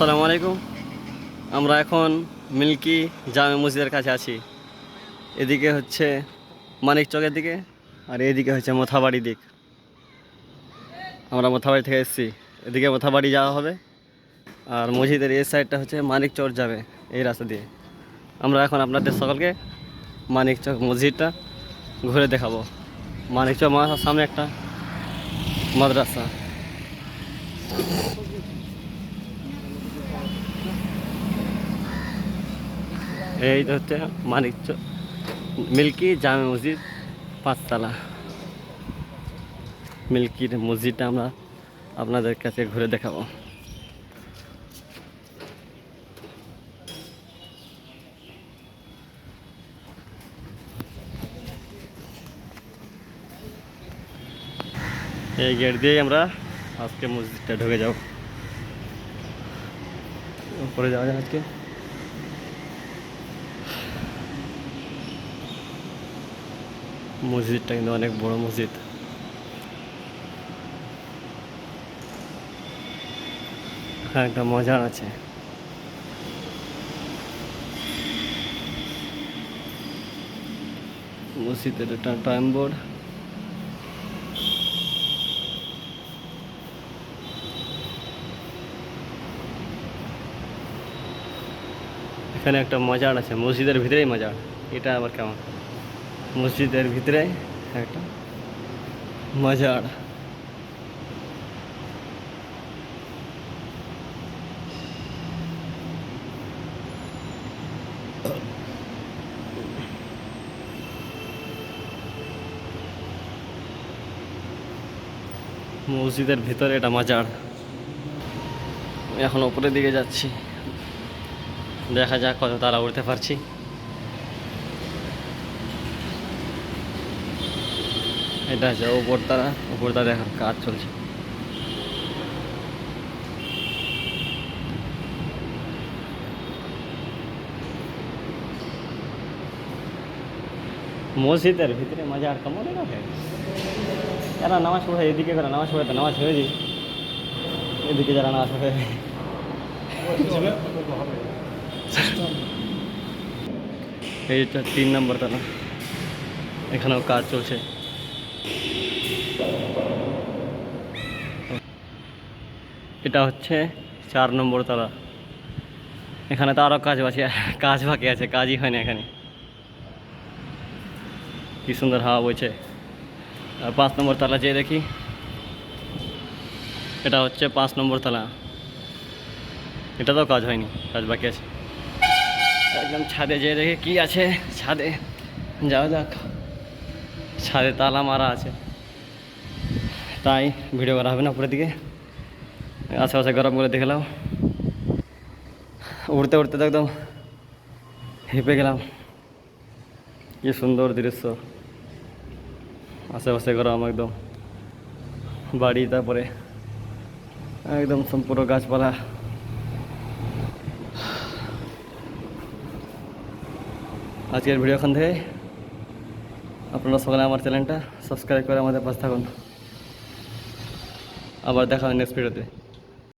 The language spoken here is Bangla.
আসসালামু আলাইকুম। আমরা এখন মিল্কি জামে মসজিদের কাছে আছি। এদিকে হচ্ছে মানিক চকের দিকে আর এদিকে হচ্ছে মোথাবাড়ি দিক। আমরা মোথাবাড়ি থেকে এসেছি। এদিকে মোথাবাড়ি যাওয়া হবে। আর মসজিদের এই সাইডটা হচ্ছে মানিক চক যাবে এই রাস্তা দিয়ে। আমরা এখন আপনাদের সকলকে মানিক চক মসজিদটা ঘুরে দেখাবো। মানিক চক সামনে একটা মাদ্রাসা। এই তো হচ্ছে মানিক মিল্কি জামে মসজিদ, পাঁচতলা। মিল্কির মসজিদটা আমরা আপনাদের কাছে ঘুরে দেখাবো। এই গেট দিয়েই আমরা আজকে মসজিদটা ঢুকে যাব। উপরে যাওয়া যায় আজকে। মসজিদটা কিন্তু অনেক বড় মসজিদ। হ্যাঁ একটা মজার আছে। মসজিদের একটা টাইম বোর্ড এখানে একটা মজার আছে, মসজিদের ভিতরেই মজার। এটা আবার কেমন? মসজিদের ভিতরে একটা মজার। মসজিদের ভিতরে এটা মাজার। এখন উপরের দিকে যাচ্ছি। দেখা যাক কত তারা উঠতে পারছি। এটা আছে উপর তারা তারা এখন কাজ চলছে। মসজিদের ভিতরে মজা আর কেমন লাগে? এরা নামাজ পড়ে, এদিকে করে নামাজ পড়ে নামাজ হয়ে যায়। এদিকে যারা নামাজ পড়ে। এইটা তিন নম্বর তালা। এখানেও কাজ চলছে। এটা হচ্ছে চার নম্বর তলা। এখানে তো আরও কাজ বাকি কাজ বাকি আছে, কাজই হয় না এখানে। কি সুন্দর হাওয়া বইছে। আর পাঁচ নম্বর তলা যেয়ে দেখি। এটা হচ্ছে পাঁচ নম্বর তলা। তো কাজ হয়নি, কাজ বাকি আছে। একদম ছাদে যেয়ে দেখি কি আছে, ছাদে। যাওয়া যাক। ছাদে তালা মারা আছে। তাই ভিডিও করা হবে না উপরের দিকে। আশেপাশে গরম করে দেখলাম উড়তে উড়তে তো একদম হেঁপে গেলাম। কি সুন্দর দৃশ্য। আশেপাশে গরম একদম। বাড়ি তারপরে একদম সম্পূর্ণ গাছপালা। আজকের ভিডিও এখান থেকে আপনারা সকালে আমার চ্যানেলটা সাবস্ক্রাইব করে আমাদের পাশে থাকুন। আবার দেখা হবে নেক্সট ভিডিওতে